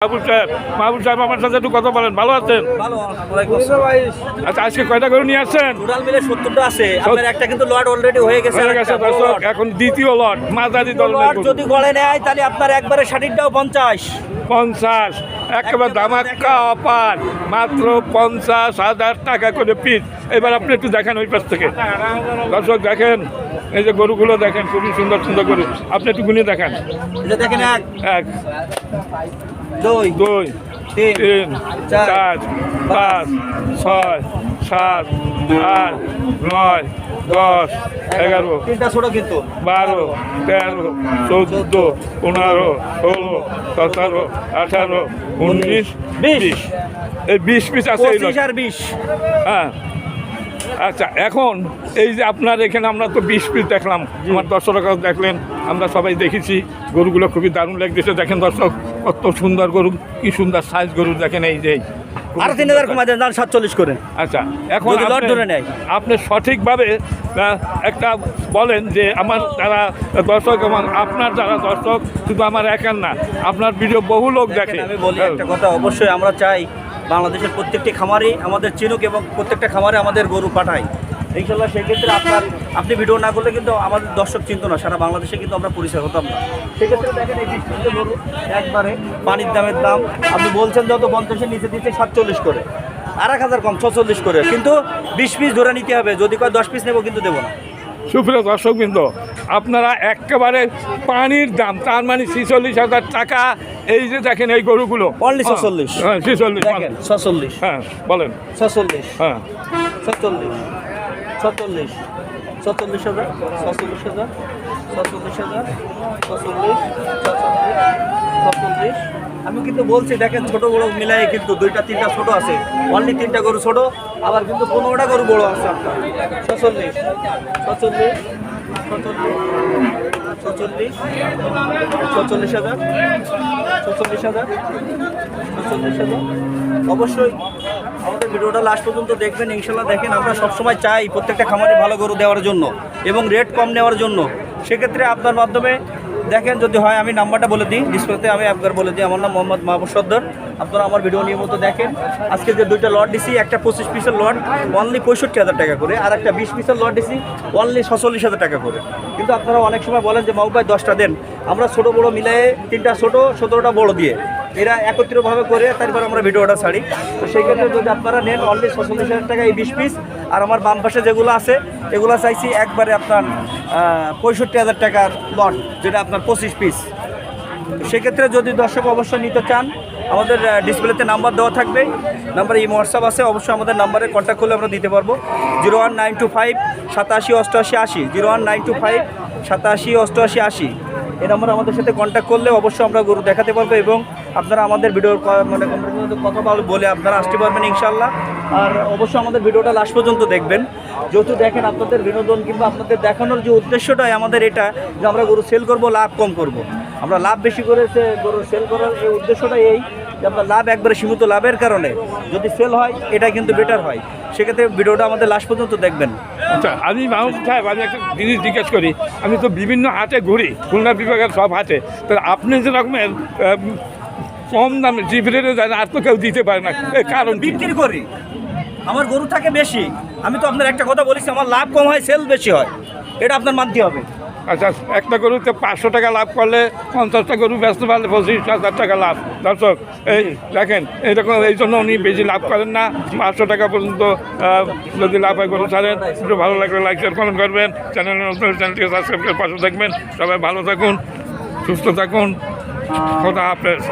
মাহবুব সাহেব মাহবুব সাহেব আমার সাথে একটু কথা বলেন ভালো আছেন? ভালো আচ্ছা আজকে কয়টা গরু নিয়ে আসছেন? টোটাল মিলে সত্তরটা আছে। আপনার একটা কিন্তু লট অলরেডি হয়ে গেছে হয়ে। এখন দ্বিতীয় লট মাঝারি লট যদি গড়ে নেয় তাহলে আপনার একবারে ষাটিরটাও পঞ্চাশ। পঞ্চাশ। একেবারে ধামাক্কা অপার মাত্র পঞ্চাশ হাজার টাকা করে পিস এবার আপনি একটু দেখেন ওই পাশ থেকে। দর্শক দেখেন এই যে গরুগুলো দেখেন খুবই সুন্দর সুন্দর গরু আপনি একটু গুনে দেখেন। দেখেন এক দুই দুই তিন চার পাঁচ ছয় সাত আট নয় দশ এগারো কিন্তু। বারো তেরো চৌদ্দ পনেরো ষোলো সতেরো আঠারো উনিশ বিশ। এই বিশ পিস আছে। বিশ। হ্যাঁ। আচ্ছা এখন এই যে আপনার এখানে আমরা তো বিশ পিস দেখলাম। আমার দর্শকরা দেখলেন আমরা সবাই দেখেছি। গরুগুলো খুবই দারুণ লাগতেছে। দেখেন দর্শক কত সুন্দর গরু কি সুন্দর সাইজ গরু দেখেন এই যে। আর তিন হাজার কমা দেন সাতচল্লিশ করে আচ্ছা এখন লট আপনি- ধরে নেয়। আপনি সঠিকভাবে একটা বলেন যে আমার যারা দর্শক এবং আপনার যারা দর্শক শুধু আমার একার না আপনার ভিডিও বহু লোক দেখে। আমি বলি একটা কথা অবশ্যই আমরা চাই বাংলাদেশের প্রত্যেকটি খামারই আমাদের চিনুক এবং প্রত্যেকটা খামারে আমাদের গরু পাঠাই ইনশাল্লাহ সেক্ষেত্রে আপনার আপনি ভিডিও না করলে কিন্তু আমাদের দর্শক চিন্ত না। সারা বাংলাদেশে কিন্তু আমরা পরিচয় হতাম না। সেক্ষেত্রে দেখেন এই বৃষ্টিতে গরু একবারে পানির দামের দাম। আপনি বলছেন যত পঞ্চাশের নিচে দিচ্ছে সাতচল্লিশ করে। আর এক হাজার কম ছচল্লিশ করে। কিন্তু বিশ পিস ধরে নিতে হবে। যদি কয় দশ পিস নেব কিন্তু দেবো না। সুপ্রিয় দর্শকবৃন্দ আপনারা একেবারে পানির দাম তার মানে ছিচল্লিশ হাজার টাকা। এই যে দেখেন এই গরুগুলো। Only 46 হ্যাঁ ছিচল্লিশ দেখেন ছচল্লিশ। হ্যাঁ বলেন। ছচল্লিশ। হ্যাঁ। ছচল্লিশ। ছচল্লিশ। ছচল্লিশ হাজার ছচল্লিশ হাজার ছচল্লিশ হাজার, ছচল্লিশ ছচল্লিশ আমি কিন্তু বলছি, দেখেন ছোট বড় মিলাই কিন্তু দুইটা, তিনটা ছোট আছে। অনলি তিনটা গরু ছোট, আবার কিন্তু পনেরোটা গরু বড় আছে আপনার। ছচল্লিশ ছচল্লিশ ছচল্লিশ ছচল্লিশ ছচল্লিশ হাজার ছচল্লিশ হাজার ছচল্লিশ হাজার। অবশ্যই আমাদের ভিডিওটা লাস্ট পর্যন্ত দেখবেন, ইনশাল্লাহ দেখেন আমরা সবসময় চাই প্রত্যেকটা খামারে ভালো গরু দেওয়ার জন্য এবং রেট কম নেওয়ার জন্য। সেক্ষেত্রে আপনার মাধ্যমে দেখেন যদি হয়, আমি নাম্বারটা বলে দিই ডিসপ্লেতে আমি একবার বলে দিই। আমার নাম মোহাম্মদ মাহবুব আপনারা আমার ভিডিও নিয়মিত দেখেন। আজকে যে দুইটা লট দিছি, একটা পঁচিশ পিসের লট অনলি পঁয়ষট্টি হাজার টাকা করে। আর একটা বিশ পিসের লট দিছি অনলি ছচল্লিশ হাজার টাকা করে। কিন্তু আপনারা অনেক সময় বলেন যে, মাহবুব ভাই, দশটা দেন। আমরা ছোটো, বড়ো মিলাই তিনটা ছোটো, সতেরোটা বড় দিয়ে। এরা একত্রিতভাবে করে তারপর আমরা ভিডিওটা ছাড়ি। তো সেই ক্ষেত্রে যদি আপনারা নেন অনলি ছচল্লিশ হাজার টাকা এই বিশ পিস আর আমার বাম পাশে যেগুলো আছে, এগুলো চাইছি একবারে আপনার পঁয়ষট্টি হাজার টাকার লট যেটা আপনার পঁচিশ পিস সেক্ষেত্রে যদি দর্শক অবশ্যই নিতে চান, আমাদের ডিসপ্লেতে নাম্বার দেওয়া থাকবে। নাম্বারে এই হোয়াটসঅ্যাপ আছে, অবশ্যই আমাদের নাম্বারে কন্ট্যাক্ট করলে আমরা দিতে পারব। Zero one nine two five সাতাশি অষ্টআশি আশি zero one nine two five সাতাশি অষ্টআশি আশি এই নাম্বারে আমাদের সাথে কন্ট্যাক্ট করলে অবশ্যই আমরা গরু দেখাতে পারব এবং আপনারা আমাদের ভিডিওর মানে কথা বল- আপনারা আসতে পারবেন ইনশাল্লাহ আর অবশ্যই আমাদের ভিডিওটা লাস্ট পর্যন্ত দেখবেন। যেহেতু দেখেন আপনাদের বিনোদন কিংবা আপনাদের দেখানোর যে উদ্দেশ্যটাই আমাদের এটা যে আমরা গরু সেল করব লাভ কম করব। আমরা লাভ বেশি করে সে গরু সেল করার এই উদ্দেশ্যটাই এই যে আপনার লাভ একবারে সীমিত লাভের কারণে যদি সেল হয় এটা কিন্তু বেটার হয়। সেক্ষেত্রে ভিডিওটা আমাদের লাস্ট পর্যন্ত দেখবেন। আচ্ছা আমি মাহমুদ সাহেব আমি একটা জিনিস জিজ্ঞেস করি। আমি তো বিভিন্ন হাটে ঘুরি খুলনা বিভাগের সব হাটে। তো আপনি যে রকমের আহ, কম দামে জিপিরেটে দেন আর তো কেউ দিতে পারে না। কারণ বিক্রি করি। আমার গরু থাকে বেশি। আমি তো আপনার একটা কথা বলেছি আমার লাভ কম হয় সেল বেশি হয়। এটা আপনার মানতে হবে। আচ্ছা একটা গরুতে পাঁচশো টাকা লাভ করলে পঞ্চাশটা গরু ব্যস্ত পারলে পঁচিশ হাজার টাকা লাভ। দর্শক এই দেখেন এইরকম এই জন্য উনি বেশি লাভ করেন না। পাঁচশো টাকা পর্যন্ত যদি লাভ হয় গরু ছাড়েন। একটু ভালো লাগলে লাইক শেয়ার কমেন্ট করবেন। চ্যানেল নতুন চ্যানেলটিকে সাবস্ক্রাইব করে পাশে থাকবেন। সবাই ভালো থাকুন সুস্থ থাকুন। খোদা হাফেজ।